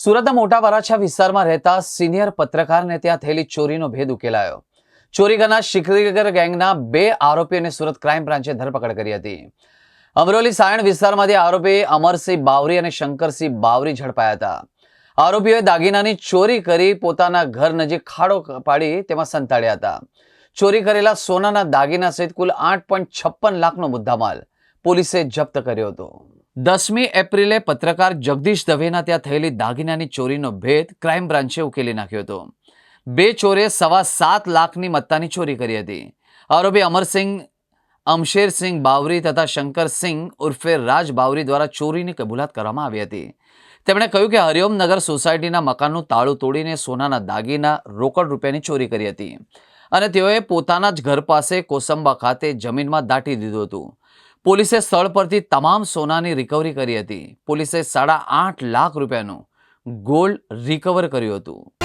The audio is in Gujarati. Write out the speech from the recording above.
સુરતના મોટા વરાછા વિસ્તારમાં રહેતા સિનિયર પત્રકારને ત્યાં થયેલી ચોરીનો ભેદ ઉકેલાયો. ચોરી કરનાર શિખરીગર ગેંગના બે આરોપીઓને સુરત ક્રાઇમ બ્રાન્ચે ધરપકડ કરી હતી. અમરોલી સાયણ વિસ્તારમાંથી આરોપી અમરસિંહ બાવરી અને શંકરસિંહ બાવરી ઝડપાયા હતા. આરોપીઓએ દાગીનાની ચોરી કરી પોતાના ઘર નજીક ખાડો પાડી તેમાં સંતાડ્યા હતા. ચોરી કરેલા સોનાના દાગીના સહિત કુલ આઠ લાખનો મુદ્દામાલ પોલીસે જપ્ત કર્યો હતો. દસમી એપ્રિલે પત્રકાર જગદીશ દવેના ત્યાં થયેલી દાગીનાની ચોરીનો ભેદ ક્રાઇમ બ્રાન્ચે ઉકેલી નાખ્યો હતો. બે ચોરે સવા સાત લાખની મત્તાની ચોરી કરી હતી. આરોપી અમરસિંહ અમશેરસિંહ બાવરી તથા શંકરસિંહ ઉર્ફે રાજ બાવરી દ્વારા ચોરીની કબૂલાત કરવામાં આવી હતી. તેમણે કહ્યું કે હરિઓમનગર સોસાયટીના મકાનનું તાળું તોડીને સોનાના દાગીના રોકડ રૂપિયાની ચોરી કરી હતી અને તેઓએ પોતાના જ ઘર પાસે કોસંબા ખાતે જમીનમાં દાટી દીધું હતું. પોલીસે સ્થળ પરથી તમામ સોનાની રિકવરી કરી હતી. પોલીસે સાડા આઠ લાખ રૂપિયાનું ગોલ્ડ રિકવર કર્યું હતું.